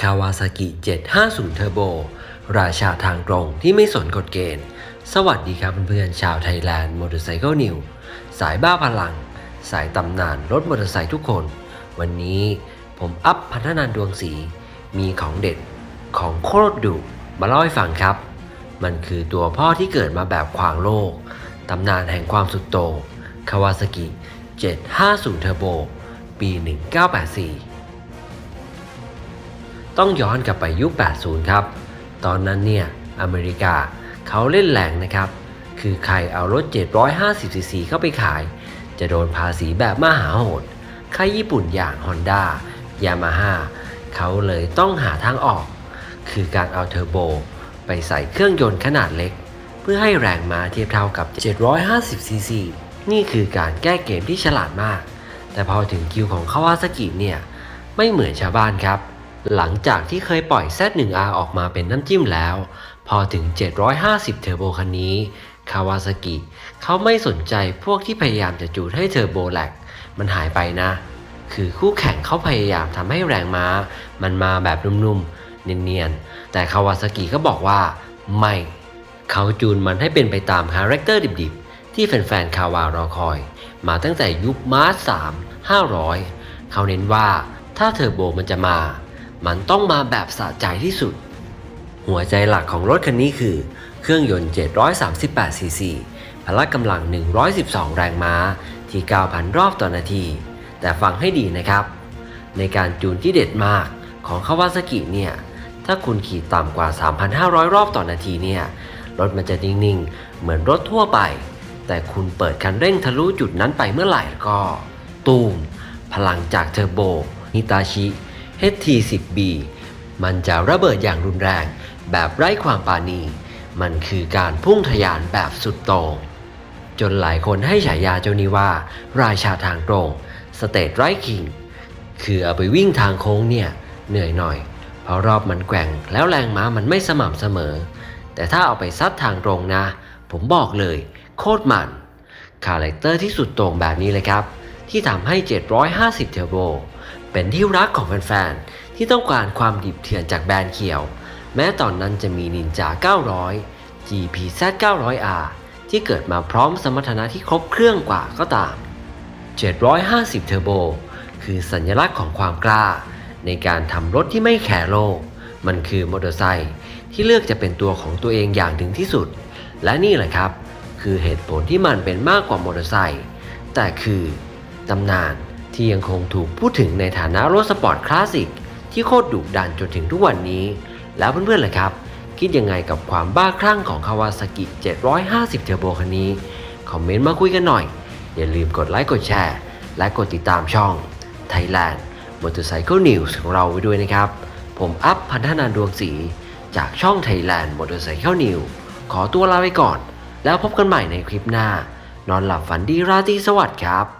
คาวาซากิ 750เทอร์โบราชาทางตรงที่ไม่สนกฎเกณฑ์ สวัสดีครับเพื่อนๆชาวไทยแลนด์มอเตอร์ไซค์นิวสายบ้าพลัง สายตำนานรถมอเตอร์ไซค์ทุกคน วันนี้ผมอัพพัฒนานดวงสี มีของเด็ดของโคตรดุมาเล่าให้ฟังครับ มันคือตัวพ่อที่เกิดมาแบบขวางโลก ตำนานแห่งความสุดโต่งคาวาซากิ 750เทอร์โบปี 1984 ต้องย้อนกลับไปยุค 80 ครับ ตอนนั้นเนี่ย อเมริกาเขาเล่นแรงนะครับ คือใครเอารถ 750 ซีซีเข้าไปขาย จะโดนภาษีแบบมหาโหดใครญี่ปุ่นอย่าง Honda Yamaha เขาเลยต้องหาทางออก คือการเอาเทอร์โบ ไปใส่เครื่องยนต์ขนาดเล็ก เพื่อให้แรงม้าเทียบเท่ากับ 750 ซีซีนี่คือการแก้เกมที่ฉลาดมาก แต่พอถึงคิวของคาวาซากิเนี่ย ไม่เหมือนชาวบ้านครับ หลังจากที่เคยปล่อย Z1R ออกมาเป็นน้ำจิ้มแล้ว พอถึง 750 เทอร์โบคันนี้ คาวาซากิเขาไม่สนใจพวกที่พยายามจะจูดให้เทอร์โบแลกมันหายไปนะ คือคู่แข่งเขาพยายามทำให้แรงม้า มันมาแบบนุ่มๆ เนียนๆ แต่คาวาซากิก็บอกว่าไม่เขาจูนมันให้เป็นไปตามคาแรคเตอร์ดิบๆ ที่แฟนๆคาวารอคอย มาตั้งแต่ยุคมาร์ส3 500 เขาเน้นว่าถ้าเทอร์โบมันจะมา มันต้องมาแบบสะใจที่สุด หัวใจหลักของรถคันนี้คือ เครื่องยนต์ 738 ซีซี พละกำลัง 112 แรงม้า ที่ 9,000 รอบต่อนาที แต่ฟังให้ดีนะครับ ในการจูนที่เด็ดมากของคาวาซากิเนี่ย ถ้าคุณขี่ต่ำกว่า 3,500 รอบต่อนาทีเนี่ย รถมันจะนิ่ง ๆ เหมือนรถทั่วไป แต่คุณเปิดคันเร่งทะลุจุดนั้นไปเมื่อไหร่ก็ ตูม พลังจากเทอร์โบฮิตาชิ HT10B มันจะระเบิดอย่างรุนแรงแบบไร้ความปราณีมันคือการพุ่งทะยานแบบสุดโต่งจนหลายคนให้ฉายาเจ้านี้ว่า ราชาทางตรงสเตทไรคิงคือเอาไปวิ่งทางโค้งเนี่ยเหนื่อยหน่อย เพราะรอบมันแกว่งแล้วแรงม้ามันไม่สม่ำเสมอ แต่ถ้าเอาไปซัดทางตรงนะ ผมบอกเลย โคตรมันคาแรคเตอร์ที่สุดโต่งแบบนี้เลยครับ ที่ทำให้ 750 เทอร์โบ เป็นที่รักของแฟนๆ ที่ต้องการความดิบเถื่อนจากแบรนด์เขียว แม้ตอนนั้นจะมีนินจา 900 GPZ 900R ที่เกิดมาพร้อมสมรรถนะที่ครบเครื่องกว่าก็ตาม 750 เทอร์โบ คือสัญลักษณ์ของความกล้า ในการทำรถที่ไม่แคร์โลก มันคือมอเตอร์ไซค์ที่เลือกจะเป็นตัวของตัวเองอย่างถึงที่สุด และนี่แหละครับ คือเหตุผลที่มันเป็นมากกว่ามอเตอร์ไซค์แต่คือตำนาน ที่ยังคงถูกพูดถึงในฐานะรถสปอร์ตคลาสสิกที่โคตรดุดันจนถึงทุกวันนี้ แล้วเพื่อนๆล่ะครับ คิดยังไงกับความบ้าคลั่งของคาวาซากิ 750 เทอร์โบคันนี้ คอมเมนต์มาคุยกันหน่อย อย่าลืมกดไลค์กดแชร์ และกดติดตามช่อง Thailand Motorcycle News ของเราไว้ด้วยนะครับ ผมอัพพันธนานดวงศรีจากช่อง Thailand Motorcycle News ขอตัวลาไปก่อน แล้วพบกันใหม่ในคลิปหน้า นอนหลับฝันดีราตรีสวัสดิ์ครับ